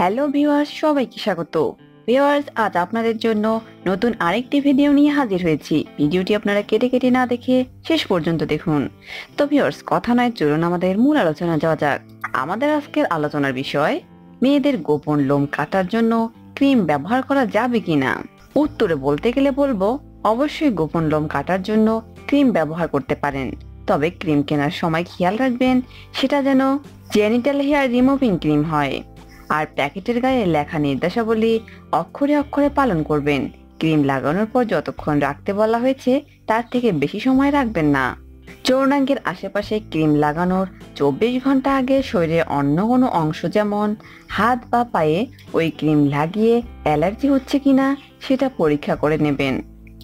Hello viewers সবাইকে স্বাগত। Viewers আজ আপনাদের জন্য নতুন আরেকটি ভিডিও নিয়ে হাজির হয়েছি। ভিডিওটি আপনারা কেটে কেটে না দেখে শেষ পর্যন্ত দেখুন। তো ভিউয়ার্স কথা নয়, চলুন আমাদের মূল আলোচনা যাওয়া যাক। আমাদের আজকের আলোচনার বিষয়, মেয়েদের গোপন লোম কাটার জন্য ক্রিম ব্যবহার করা যাবে কিনা? উত্তরে বলতে গেলে বলব, অবশ্যই গোপন লোম কাটার জন্য ক্রিম ব্যবহার করতে পারেন। তবে ক্রিম কেনার সময় খেয়াল রাখবেন, সেটা যেন জেনিটাল হেয়ার রিমুভিং ক্রিম হয়। আর প্যাকেটের গায়ে লেখা নির্দেশাবলী অক্ষরে অক্ষরে পালন করবেন। ক্রিম লাগানোর পর যতক্ষণ রাখতে বলা হয়েছে, তার থেকে বেশি সময় রাখবেন না। যৌনাঙ্গের আশেপাশে ক্রিম লাগানোর চব্বিশ ঘণ্টা আগে শরীরের অন্য কোনো অংশ যেমন হাত বা পায়ে ওই ক্রিম লাগিয়ে অ্যালার্জি হচ্ছে কিনা সেটা পরীক্ষা করে নেবেন।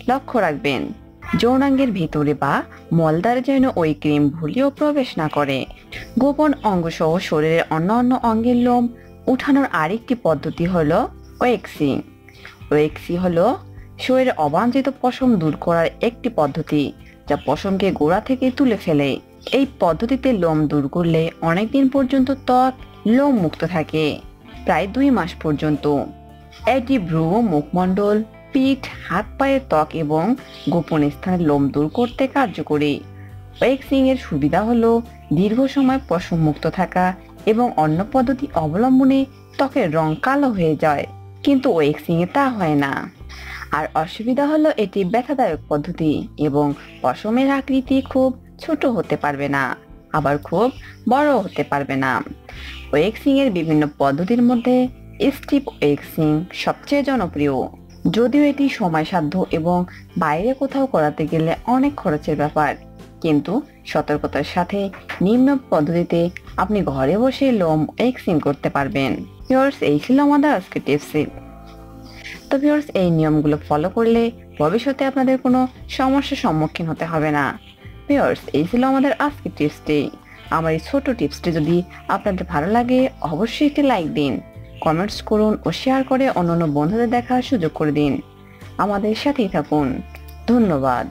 লক্ষ্য রাখবেন যৌনাঙ্গের ভিতরে বা মলদার যেন ওই ক্রিম ভুলিও প্রবেশ না করে। গোপন অঙ্গসহ শরীরের অন্য অন্য অঙ্গের লোম উঠানোর আরেকটি পদ্ধতি হলো ওয়েক্সিং ওয়েক্সি হল শরীরের অবাঞ্ছিত পশম দূর করার একটি পদ্ধতি যা পশমকে গোড়া থেকে তুলে ফেলে। এই পদ্ধতিতে লোম দূর করলে অনেকদিন পর্যন্ত ত্বক লোম মুক্ত থাকে, প্রায় দুই মাস পর্যন্ত। এটি ভ্রু মুখমণ্ডল, পিঠ, হাত পায়ের ত্বক এবং গোপন স্থানের লোম দূর করতে কার্যকরী। ওয়েক্সিং এর সুবিধা হলো দীর্ঘ সময় পশম মুক্ত থাকা এবং অন্য পদ্ধতি অবলম্বনে ত্বকের রং কালো হয়ে যায়। কিন্তু ওয়েক্সিং এ তা হয় না। আর অসুবিধা হলো এটি ব্যথাদায়ক পদ্ধতি এবং পশমের আকৃতি খুব ছোট হতে পারবে না, আবার খুব বড় হতে পারবে না। ওয়েক্সিং এর বিভিন্ন পদ্ধতির মধ্যে স্টিপ ওয়েক্সিং সবচেয়ে জনপ্রিয়। যদিও এটি সময়সাধ্য এবং বাইরে কোথাও করাতে গেলে অনেক খরচের ব্যাপার, কিন্তু সতর্কতার সাথে নিম্ন পদ্ধতিতে আপনি ঘরে বসে লোম এক্সিং করতে পারবেন। ভিউয়ার্স, এই ছিল আমাদের আজকে টিপসে। তো ভিউয়ার্স, এই নিয়মগুলো ফলো করলে ভবিষ্যতে আপনাদের কোনো সমস্যার সম্মুখীন হতে হবে না। ভিউয়ার্স, এই ছিল আমাদের আজকে টিপসটি। আমার এই ছোট টিপসটি যদি আপনাদের ভালো লাগে, অবশ্যই একটি লাইক দিন, কমেন্টস করুন ও শেয়ার করে অন্যান্য বন্ধুদের দেখার সুযোগ করে দিন। আমাদের সাথেই থাকুন। ধন্যবাদ।